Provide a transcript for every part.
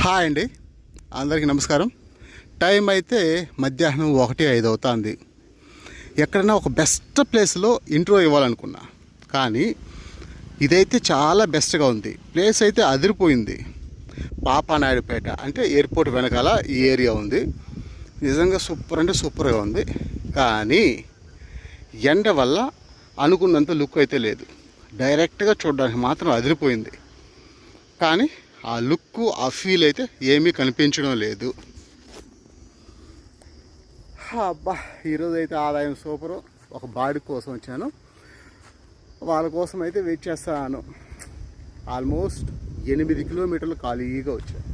Hi అండి. అందరికీ నమస్కారం. టైం అయితే మధ్యాహ్నం ఒకటి ఐదు అవుతుంది. ఎక్కడైనా ఒక బెస్ట్ ప్లేస్లో ఇంట్రో ఇవ్వాలనుకున్నా. కానీ ఇదైతే చాలా బెస్ట్గా ఉంది. ప్లేస్ అయితే అదిరిపోయింది. పాపానాయుడుపేట అంటే ఎయిర్పోర్ట్ వెనకాల ఈ ఏరియా ఉంది. నిజంగా సూపర్ అంటే సూపర్గా ఉంది. కానీ ఎండ వల్ల అనుకున్నంత లుక్ అయితే లేదు. డైరెక్ట్గా చూడడానికి మాత్రం అదిరిపోయింది. కానీ ఆ లుక్ ఆ ఫీల్ అయితే ఏమీ కనిపించడం లేదు. అబ్బా ఈరోజు అయితే ఆదాయం సూపరు. ఒక బాడీ కోసం వచ్చాను. వాళ్ళ కోసం అయితే వెయిట్ చేస్తాను. ఆల్మోస్ట్ ఎనిమిది కిలోమీటర్లు ఖాళీగా వచ్చాను.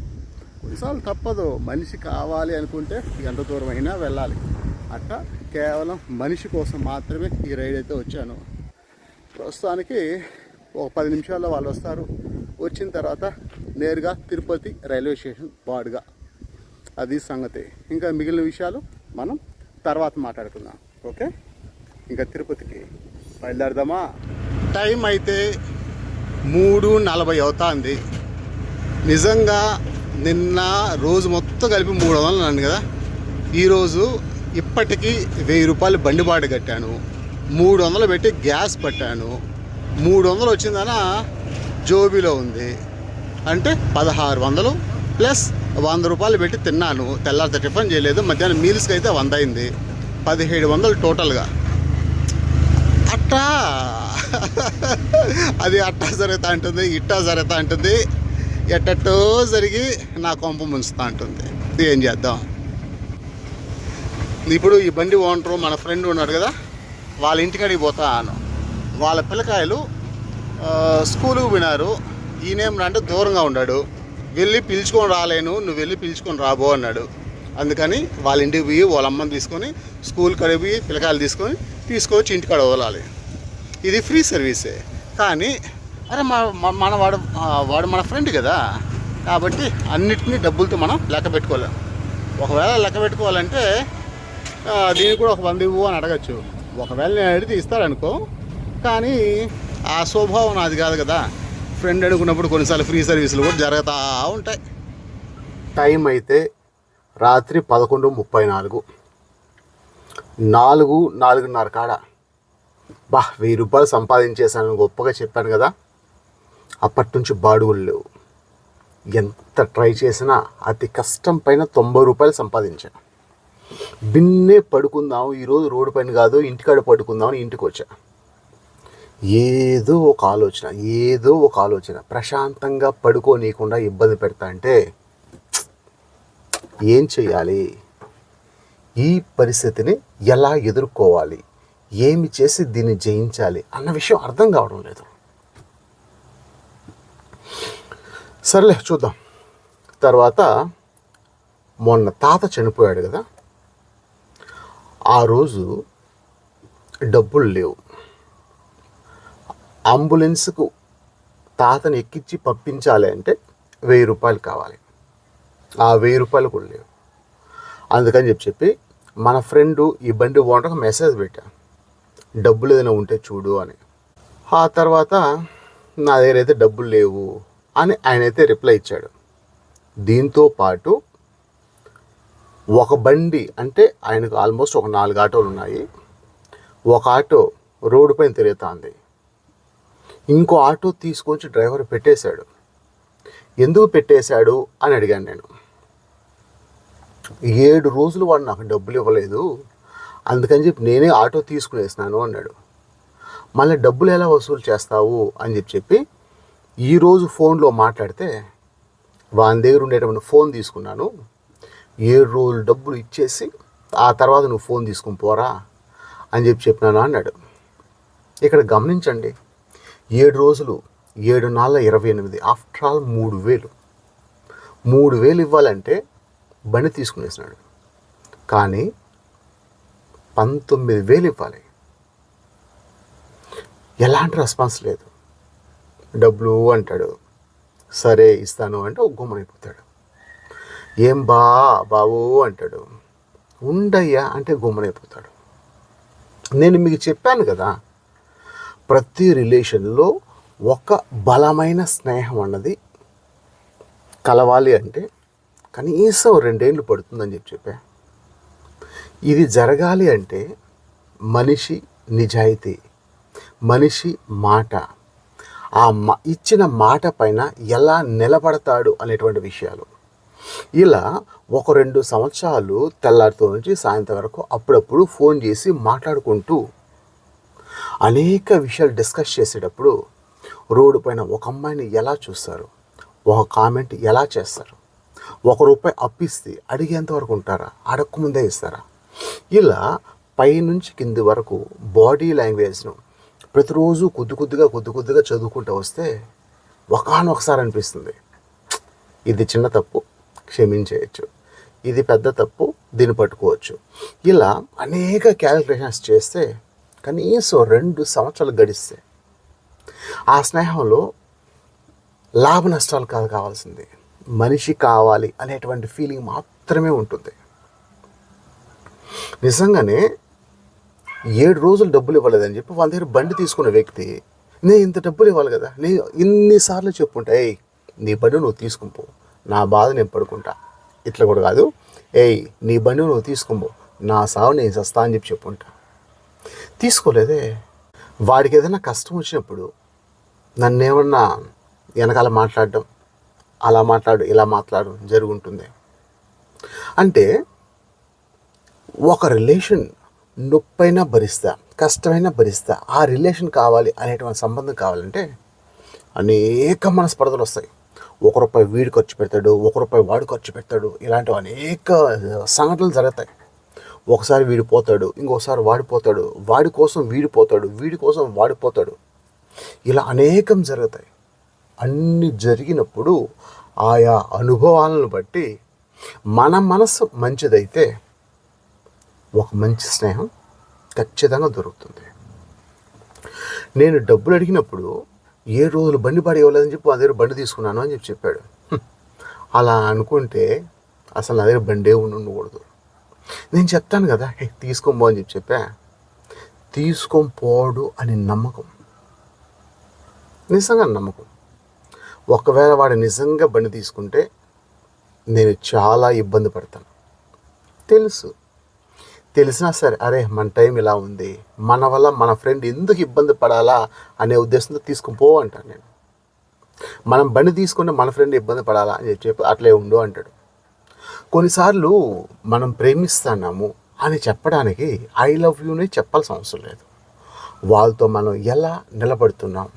కొన్నిసార్లు తప్పదు మనిషి కావాలి అనుకుంటే ఎంత దూరం అయినా వెళ్ళాలి. అట్లా కేవలం మనిషి కోసం మాత్రమే ఈ రైడ్ అయితే వచ్చాను. ప్రస్తుతానికి ఒక పది నిమిషాల్లో వాళ్ళు వస్తారు. వచ్చిన తర్వాత నేరుగా తిరుపతి రైల్వే స్టేషన్ బాడుగా అది సంగతి. ఇంకా మిగిలిన విషయాలు మనం తర్వాత మాట్లాడుకుందాం. ఓకే? ఇంకా తిరుపతికి బయలుదేరదామా? టైం అయితే మూడు నలభై అవుతుంది. నిజంగా నిన్న రోజు మొత్తం కలిపి మూడు వందలు అన్నాను కదా. ఈరోజు ఇప్పటికీ వెయ్యి రూపాయలు బండి బాట కట్టాను. మూడు వందలు పెట్టి గ్యాస్ పట్టాను. మూడు వందలు వచ్చిందన? జోబీలో ఉంది. అంటే పదహారు వందలు ప్లస్ వంద రూపాయలు పెట్టి తిన్నాను. తెల్లారితే టిఫిన్ చేయలేదు. మధ్యాహ్నం మీల్స్కి అయితే వంద అయింది పదిహేడు వందలు టోటల్గా. అట్టా! అది అట్టా జరుగుతూ ఉంటుంది ఇట్టా జరుగుతూ ఉంటుంది ఎట్టట్టో జరిగి నా కొంప ముంచుతూ ఉంటుంది ఏం చేద్దాం? ఇప్పుడు ఈ బండి ఓనరు మన ఫ్రెండ్ ఉన్నాడు కదా వాళ్ళ ఇంటికాడికి పోతాను. వాళ్ళ పిల్లకాయలు స్కూలుకు వినారు ఈయనేం అంటే దూరంగా ఉన్నాడు. వెళ్ళి పిలుచుకొని రాలేను నువ్వు వెళ్ళి పిలుచుకొని రాబో అన్నాడు. అందుకని వాళ్ళ ఇంటికి పోయి వాళ్ళ అమ్మని తీసుకొని స్కూల్ కాడికి పోయి పిల్లకాయలు తీసుకొని తీసుకొచ్చి ఇంటికాడ వదలాలి. ఇది ఫ్రీ సర్వీసే. కానీ అరే మా మన వాడు వాడు మన ఫ్రెండ్ కదా. కాబట్టి అన్నిటినీ డబ్బులతో మనం లెక్క పెట్టుకోలేం. ఒకవేళ లెక్క పెట్టుకోవాలంటే దీనికి కూడా ఒక వంద ఇవ్వు అని అడగచ్చు. ఒకవేళ నేను అడిగితే ఇస్తారనుకో. కానీ ఆ స్వభావం నాది కాదు కదా. ఫ్రెండ్ అనుకున్నప్పుడు కొన్నిసార్లు ఫ్రీ సర్వీసులు కూడా జరుగుతూ ఉంటాయి. టైం అయితే రాత్రి పదకొండు ముప్పై నాలుగు. నాలుగు నాలుగున్నర కాడ. బా వెయ్యి రూపాయలు సంపాదించేశాను గొప్పగా చెప్పాను కదా. అప్పటి నుంచి బాడుగులు లేవు. ఎంత ట్రై చేసినా అతి కష్టం పైన తొంభై రూపాయలు సంపాదించాను బిన్నే పడుకుందాం ఈరోజు రోడ్డు పైన కాదు ఇంటికాడ పడుకుందాం అని ఇంటికి వచ్చాను ఏదో ఒక ఆలోచన ఏదో ఒక ఆలోచన. ప్రశాంతంగా పడుకోనీయకుండా ఇబ్బంది పెడతా అంటే ఏం చేయాలి ఈ పరిస్థితిని ఎలా ఎదుర్కోవాలి? ఏమి చేసి దీన్ని జయించాలి? అన్న విషయం అర్థం కావడం లేదు. సర్లే చూద్దాం. తర్వాత మొన్న తాత చనిపోయాడు కదా? ఆ రోజు డబ్బులు లేవు. అంబులెన్స్కు తాతని ఎక్కించి పంపించాలి అంటే వెయ్యి రూపాయలు కావాలి. ఆ వెయ్యి రూపాయలు కూడా లేవు. అందుకని చెప్పి చెప్పి మన ఫ్రెండ్ ఈ బండి ఓనర్కి మెసేజ్ పెట్టా. డబ్బులు ఏదైనా ఉంటే చూడు అని. ఆ తర్వాత నా దగ్గర అయితే డబ్బులు లేవు అని ఆయన అయితే రిప్లై ఇచ్చాడు. దీంతో పాటు ఒక బండి అంటే ఆయనకు ఆల్మోస్ట్ ఒక నాలుగు ఆటోలు ఉన్నాయి. ఒక ఆటో రోడ్డు పైన తిరుగుతుంది. ఇంకో ఆటో తీసుకొచ్చి డ్రైవర్ పెట్టేశాడు. ఎందుకు పెట్టేశాడు అని అడిగాను నేను. ఏడు రోజులు వాడు నాకు డబ్బులు ఇవ్వలేదు. అందుకని చెప్పి నేనే ఆటో తీసుకునేసినాను అన్నాడు. మళ్ళీ డబ్బులు ఎలా వసూలు చేస్తావు అని చెప్పి చెప్పి ఈరోజు ఫోన్లో మాట్లాడితే వాని దగ్గర ఉండేటువంటి ఫోన్ తీసుకున్నాను. ఏడు రోజులు డబ్బులు ఇచ్చేసి ఆ తర్వాత నువ్వు ఫోన్ తీసుకుని పోరా అని చెప్పి చెప్పినాను అన్నాడు. ఇక్కడ గమనించండి. ఏడు రోజులు ఏడు నాలుగు ఇరవై ఎనిమిది. ఆఫ్టర్ ఆల్ మూడు వేలు. మూడు వేలు ఇవ్వాలంటే బండి తీసుకునేసినాడు. కానీ పంతొమ్మిది వేలు ఇవ్వాలి. ఎలాంటి రెస్పాన్స్ లేదు. డబ్బులు అంటాడు. సరే ఇస్తాను అంటే ఒక గుమ్మనైపోతాడు ఏం బా బావు అంటాడు. ఉండయ్యా అంటే గుమ్మనైపోతాడు నేను మీకు చెప్పాను కదా ప్రతి రిలేషన్లో ఒక బలమైన స్నేహం అన్నది కలవాలి అంటే కనీసం రెండేళ్ళు పడుతుందని చెప్పి చెప్పా. ఇది జరగాలి అంటే మనిషి నిజాయితీ మనిషి మాట. ఆ మా ఇచ్చిన మాట పైన ఎలా నిలబడతాడు అనేటువంటి విషయాలు. ఇలా ఒక రెండు సంవత్సరాలు తెల్లారితో నుంచి సాయంత్రం వరకు అప్పుడప్పుడు ఫోన్ చేసి మాట్లాడుకుంటూ అనేక విషయాలు డిస్కస్ చేసేటప్పుడు రోడ్డు పైన ఒక అమ్మాయిని ఎలా చూస్తారు? ఒక కామెంట్ ఎలా చేస్తారు? ఒక రూపాయి అప్పిస్తే అడిగేంత వరకు ఉంటారా? అడగకముందే ఇస్తారా? ఇలా పైనుంచి కింది వరకు బాడీ లాంగ్వేజ్ను ప్రతిరోజు కొద్ది కొద్దిగా కొద్ది కొద్దిగా చదువుకుంటూ వస్తే ఒకనొకసారి అనిపిస్తుంది. ఇది చిన్న తప్పు క్షమించేయచ్చు. ఇది పెద్ద తప్పు దీన్ని పట్టుకోవచ్చు. ఇలా అనేక క్యాలిక్యులేషన్స్ చేస్తే కనీసం రెండు సంవత్సరాలు గడిస్తే ఆ స్నేహంలో లాభ నష్టాలు కాదు కావాల్సింది. మనిషి కావాలి అనేటువంటి ఫీలింగ్ మాత్రమే ఉంటుంది. నిజంగానే ఏడు రోజులు డబ్బులు ఇవ్వలేదని చెప్పి వాళ్ళ దగ్గర బండి తీసుకున్న వ్యక్తి నేను ఇంత డబ్బులు ఇవ్వాలి కదా నేను ఇన్నిసార్లు చెప్పుంటా ఏయ్ నీ బండి నువ్వు తీసుకుపో నా బాధ నేను పడుకుంటా. ఇట్లా కూడా కాదు ఏయ్ నీ బండి నువ్వు తీసుకుపో నా సావు నేను సస్తా అని చెప్పి చెప్పుంటా. తీసుకోలేదే. వాడికి ఏదైనా కష్టం వచ్చినప్పుడు నన్ను ఏమన్నా వెనకాల మాట్లాడడం అలా మాట్లాడు ఇలా మాట్లాడడం జరుగుంటుంది. అంటే ఒక రిలేషన్ నొప్పైనా భరిస్తా కష్టమైనా భరిస్తా ఆ రిలేషన్ కావాలి అనేటువంటి సంబంధం కావాలంటే అనేక మనస్పర్ధలు వస్తాయి. ఒక రూపాయి వీడు ఖర్చు పెడతాడు ఒక రూపాయి వాడు ఖర్చు పెడతాడు ఇలాంటివి అనేక సంఘటనలు జరుగుతాయి. ఒకసారి వీడు పోతాడు ఇంకోసారి వాడిపోతాడు వాడి కోసం వీడి పోతాడు వీడి కోసం వాడిపోతాడు ఇలా అనేకం జరుగుతాయి. అన్ని జరిగినప్పుడు ఆయా అనుభవాలను బట్టి మన మనసు మంచిదైతే ఒక మంచి స్నేహం ఖచ్చితంగా దొరుకుతుంది. నేను డబ్బులు అడిగినప్పుడు ఏ రోజులు బండి పాడి ఇవ్వలేదని చెప్పి నా దగ్గర బండి తీసుకున్నాను అని చెప్పి చెప్పాడు. అలా అనుకుంటే అసలు నా దగ్గర బండే ఉండి ఉండకూడదు నేను చెప్తాను కదా హే తీసుకోబో అని చెప్పి చెప్పా. తీసుకొని పోడు అని నమ్మకం. నిజంగా నమ్మకం. ఒకవేళ వాడు నిజంగా బండి తీసుకుంటే నేను చాలా ఇబ్బంది పడతాను. తెలుసు. తెలిసినా సరే అరే మన టైం ఇలా ఉంది. మన వల్ల మన ఫ్రెండ్ ఎందుకు ఇబ్బంది పడాలా అనే ఉద్దేశంతో తీసుకుని పో అంటాను నేను. మనం బండి తీసుకుంటే మన ఫ్రెండ్ ఇబ్బంది పడాలా అని చెప్పి అట్లే ఉండు అంటాడు. కొన్నిసార్లు మనం ప్రేమిస్తున్నాము అని చెప్పడానికి ఐ లవ్ యూని చెప్పాల్సిన అవసరం లేదు. వాళ్ళతో మనం ఎలా నిలబడుతున్నాం?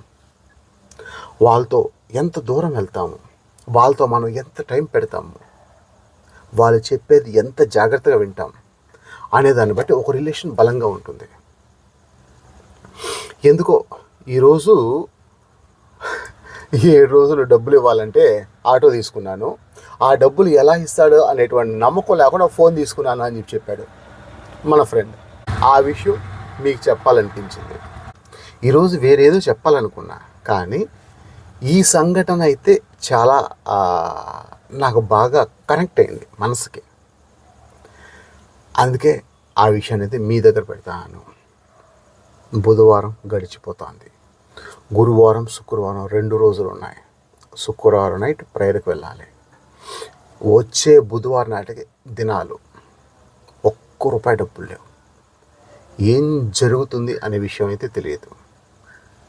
వాళ్ళతో ఎంత దూరం వెళ్తాము? వాళ్ళతో మనం ఎంత టైం పెడతాము? వాళ్ళు చెప్పేది ఎంత జాగ్రత్తగా వింటాం? అనే దాన్ని బట్టి ఒక రిలేషన్ బలంగా ఉంటుంది. ఎందుకో ఈరోజు ఏడు రోజులు డబ్బులు ఇవ్వాలంటే ఆటో తీసుకున్నాను. ఆ డబ్బులు ఎలా ఇస్తాడు అనేటువంటి నమ్మకం లేకుండా ఫోన్ తీసుకున్నాను అని చెప్పి చెప్పాడు మన ఫ్రెండ్. ఆ విషయం మీకు చెప్పాలనిపించింది. ఈరోజు వేరేదో చెప్పాలనుకున్నా కానీ ఈ సంఘటన అయితే చాలా నాకు బాగా కనెక్ట్ అయింది మనసుకి. అందుకే ఆ విషయాన్ని అయితే మీ దగ్గర పెడతాను. బుధవారం గడిచిపోతుంది. గురువారం శుక్రవారం రెండు రోజులు ఉన్నాయి. శుక్రవారం నైట్ ప్రేయర్కి వెళ్ళాలి. వచ్చే బుధవారం నాటికి దినాలు ఒక్క రూపాయి డబ్బులు లేవు. ఏం జరుగుతుంది అనే విషయం అయితే తెలియదు.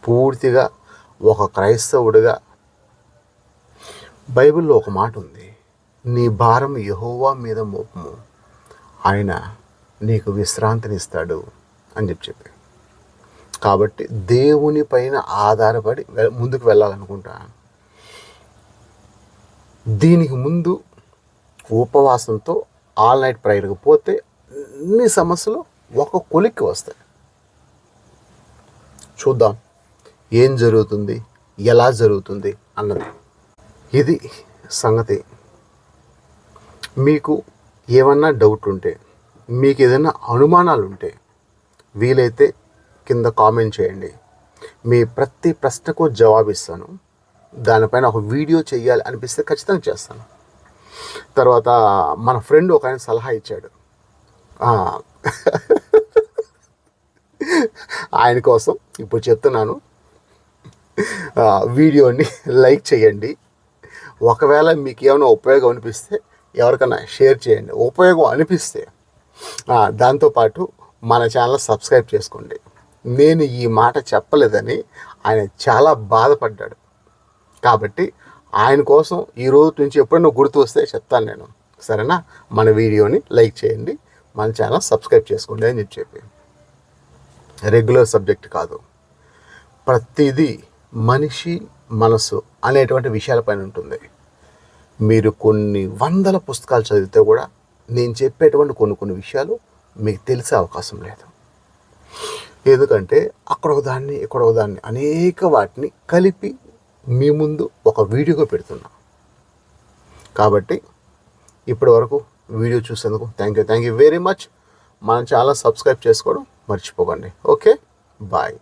పూర్తిగా ఒక క్రైస్తవుడిగా బైబిల్లో ఒక మాట ఉంది నీ భారం యహోవా మీద మోపము. ఆయన నీకు విశ్రాంతినిస్తాడు అని చెప్పి చెప్పి కాబట్టి దేవుని పైన ఆధారపడి ముందుకు వెళ్ళాలనుకుంటాను దీనికి ముందు ఉపవాసంతో ఆల్ నైట్ ప్రేయర్కి పోతే అన్ని సమస్యలు ఒక కొలిక్కి వస్తాయి. చూద్దాం. ఏం జరుగుతుంది? ఎలా జరుగుతుంది? అన్నది. ఇది సంగతి. మీకు ఏమన్నా డౌట్ ఉంటే మీకు ఏదైనా అనుమానాలు ఉంటే వీలైతే కింద కామెంట్ చేయండి. మీ ప్రతి ప్రశ్నకు జవాబిస్తాను. దానిపైన ఒక వీడియో చేయాలి అనిపిస్తే ఖచ్చితంగా చేస్తాను. తర్వాత మన ఫ్రెండ్ ఒక ఆయన సలహా ఇచ్చాడు. ఆయన కోసం ఇప్పుడు చెప్తున్నాను. వీడియోని లైక్ చేయండి. ఒకవేళ మీకు ఏమైనా ఉపయోగం అనిపిస్తే ఎవరికైనా షేర్ చేయండి. ఉపయోగం అనిపిస్తే దాంతోపాటు మన ఛానల్ సబ్స్క్రైబ్ చేసుకోండి. నేను ఈ మాట చెప్పలేదని ఆయన చాలా బాధపడ్డాడు. కాబట్టి ఆయన కోసం ఈ రోజు నుంచి ఎప్పుడైనా గుర్తు వస్తే చెప్తాను నేను. సరేనా? మన వీడియోని లైక్ చేయండి. మన ఛానల్ సబ్స్క్రైబ్ చేసుకోండి అని చెప్పి రెగ్యులర్ సబ్జెక్ట్ కాదు. ప్రతిదీ మనిషి మనసు అనేటువంటి విషయాలపైన ఉంటుంది. మీరు కొన్ని వందల పుస్తకాలు చదివితే కూడా నేను చెప్పేటువంటి కొన్ని కొన్ని విషయాలు మీకు తెలిసే అవకాశం లేదు. ఎందుకంటే అక్కడ ఒక దాన్ని ఇక్కడ ఒక దాన్ని అనేక వాటిని కలిపి మీ ముందు ఒక వీడియోగా పెడుతున్నా. కాబట్టి ఇప్పటి వరకు వీడియో చూసేందుకు thank you thank you very much మన ఛానల్ సబ్స్క్రైబ్ చేసుకోవడం మర్చిపోకండి. ఓకే? బాయ్